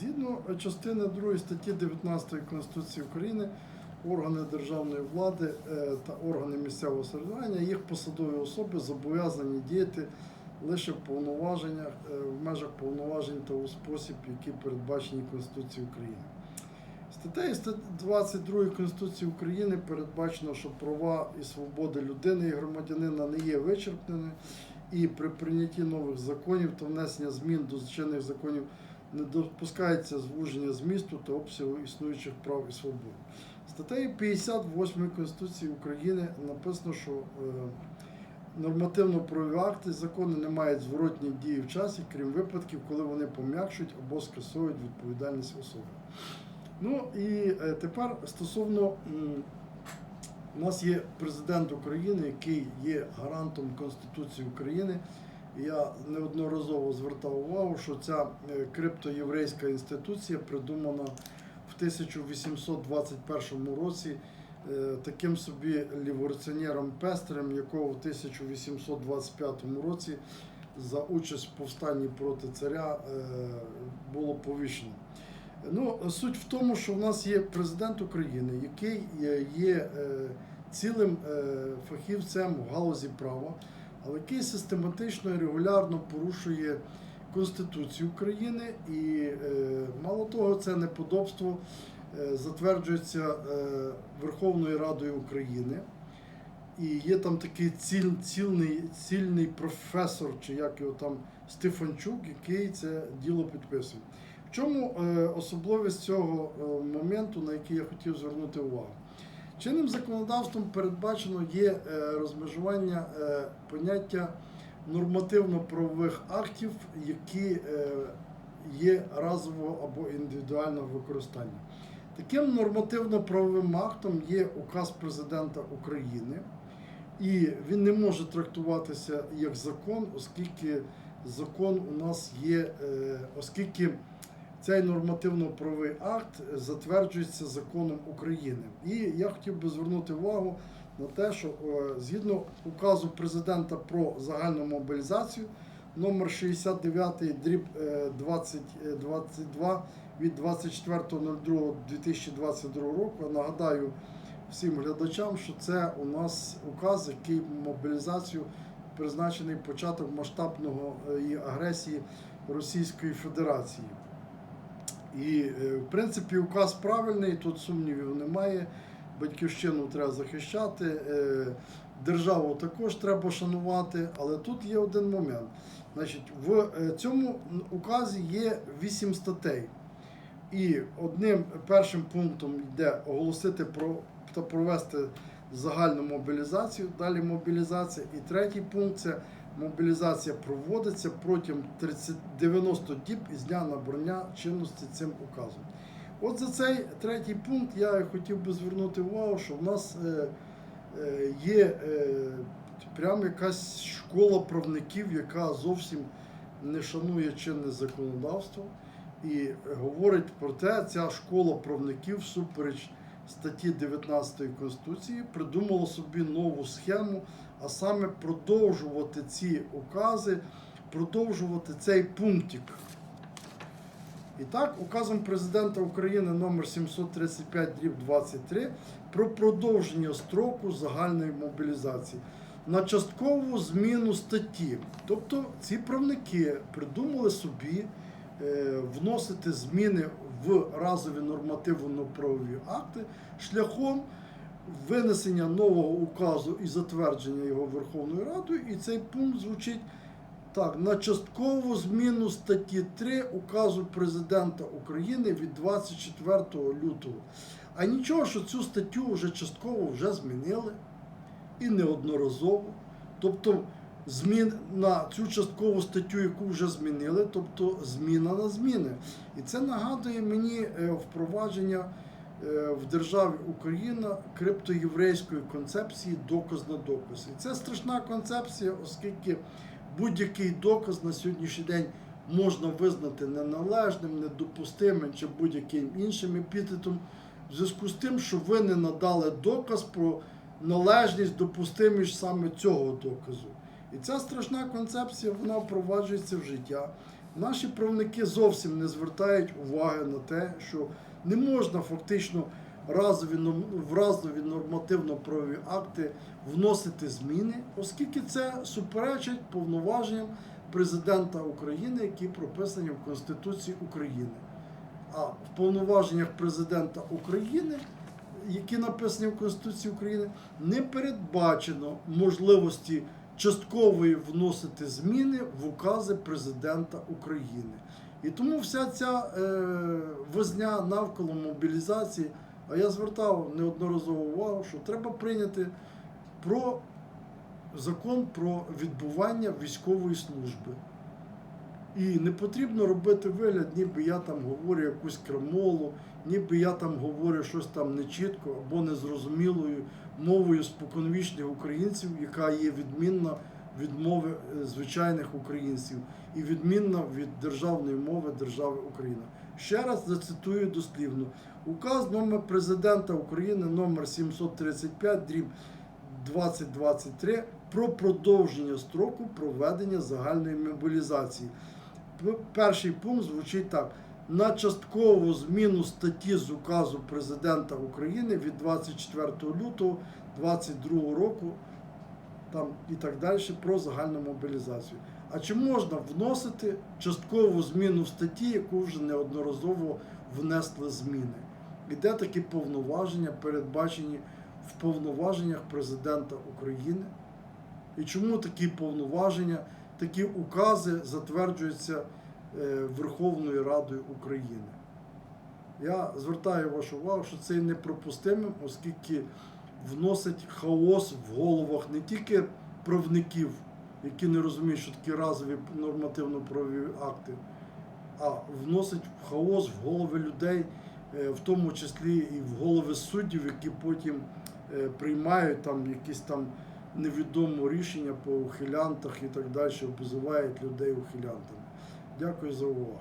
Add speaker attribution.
Speaker 1: Згідно частини 2 статті 19 Конституції України, органи державної влади е, та органи місцевого самоврядування, їх посадові особи зобов'язані діяти лише в повноваженнях е, в межах повноважень та у спосіб, який передбачені Конституцією України. Статтею 22 Конституції України передбачено, що права і свободи людини і громадянина не є вичерпними, і при прийнятті нових законів та внесення змін до чинних законів не допускається звуження змісту та обсягу існуючих прав і свобод. Статтею 58 Конституції України написано, що е, нормативно-правові акти закони не мають зворотньої дії в часі, крім випадків, коли вони пом'якшують або скасовують відповідальність особи. Ну і е, тепер стосовно у нас є президент України, який є гарантом Конституції України. Я неодноразово звертав увагу, що ця е, криптоєврейська інституція придумана в 1821 році е, таким собі ліворціонером Пестрем, якого в 1825 році за участь в повстанні проти царя е, було повішено. Ну, суть в тому, що в нас є президент України, який є- цілим фахівцем в галузі права, але який систематично і регулярно порушує Конституцію України, і е, мало того, це неподобство е, затверджується е, Верховною Радою України. І є там такий ціл, цільний, цільний професор, чи як його там Стефанчук, який це діло підписує. В чому особливість цього моменту, на який я хотів звернути увагу? Чинним законодавством передбачено є е, розмежування е, поняття нормативно-правових актів, які е, є разового або індивідуального використання. Таким нормативно-правовим актом є указ президента України, і він не може трактуватися як закон, оскільки закон у нас є, оскільки цей нормативно-правовий акт затверджується законом України. І я хотів би звернути увагу на те, що е, згідно указу президента про загальну мобілізацію номер 69 дріб е, 2022 від 24.02.2022 року. Я нагадаю всім глядачам, що це у нас указ, який мобілізацію призначений початок масштабного е, агресії Російської Федерації. І, е, в принципі, указ правильний, тут сумнівів немає. Батьківщину треба захищати, е, державу також треба шанувати, але тут є один момент. Значить, в е, цьому указі є вісім статей. І одним першим пунктом йде оголосити про та провести загальну мобілізацію, далі мобілізація. І третій пункт це мобілізація проводиться протягом 30, 90 діб із дня набрання чинності цим указом. От за цей третій пункт я хотів би звернути увагу, що в нас е, е, є е, прям якась школа правників, яка зовсім не шанує чинне законодавство і говорить про те, ця школа правників всупереч статті 19 Конституції придумала собі нову схему, а саме продовжувати ці укази, продовжувати цей пунктик. І так, указом президента України номер 735 23 про продовження строку загальної мобілізації на часткову зміну статті. Тобто ці правники придумали собі е, вносити зміни в разові нормативно-правові акти шляхом винесення нового указу і затвердження його Верховною Радою. І цей пункт звучить так, на часткову зміну статті 3 указу президента України від 24 лютого. А нічого, що цю статтю вже частково вже змінили і неодноразово. Тобто змін на цю часткову статтю, яку вже змінили, тобто зміна на зміни. І це нагадує мені е, впровадження е, в державі Україна криптоєврейської концепції доказ на доказ. І це страшна концепція, оскільки будь-який доказ на сьогоднішній день можна визнати неналежним, недопустимим чи будь-яким іншим епітетом, в зв'язку з тим, що ви не надали доказ про належність, допустимість саме цього доказу. І ця страшна концепція вона впроваджується в життя. Наші правники зовсім не звертають уваги на те, що не можна фактично разові в разові нормативно-правові акти вносити зміни, оскільки це суперечить повноваженням президента України, які прописані в Конституції України. А в повноваженнях президента України, які написані в Конституції України, не передбачено можливості часткової вносити зміни в укази президента України. І тому вся ця е, возня навколо мобілізації, а я звертав неодноразово увагу, що треба прийняти про закон про відбування військової служби. І не потрібно робити вигляд, ніби я там говорю якусь крамолу, ніби я там говорю щось там нечітко або незрозумілою мовою споконвічних українців, яка є відмінна від мови е, звичайних українців і відмінна від державної мови держави Україна. Ще раз зацитую дослівно. Указ номер президента України номер 735 дріб 2023 про продовження строку проведення загальної мобілізації. Перший пункт звучить так: на часткову зміну статті з указу президента України від 24 лютого 2022 року там і так далі про загальну мобілізацію. А чи можна вносити часткову зміну в статті, яку вже неодноразово внесли зміни? І де такі повноваження передбачені в повноваженнях президента України? І чому такі повноваження, такі укази затверджуються е, Верховною Радою України? Я звертаю вашу увагу, що це є неприпустимим, оскільки вносить хаос в головах не тільки правників, які не розуміють, що такі разові нормативно-правові акти, а вносить хаос в голови людей, е, в тому числі і в голови суддів, які потім е, приймають там якісь там невідомо рішення по ухилянтах і так далі, обзивають людей ухилянтами. Дякую за увагу.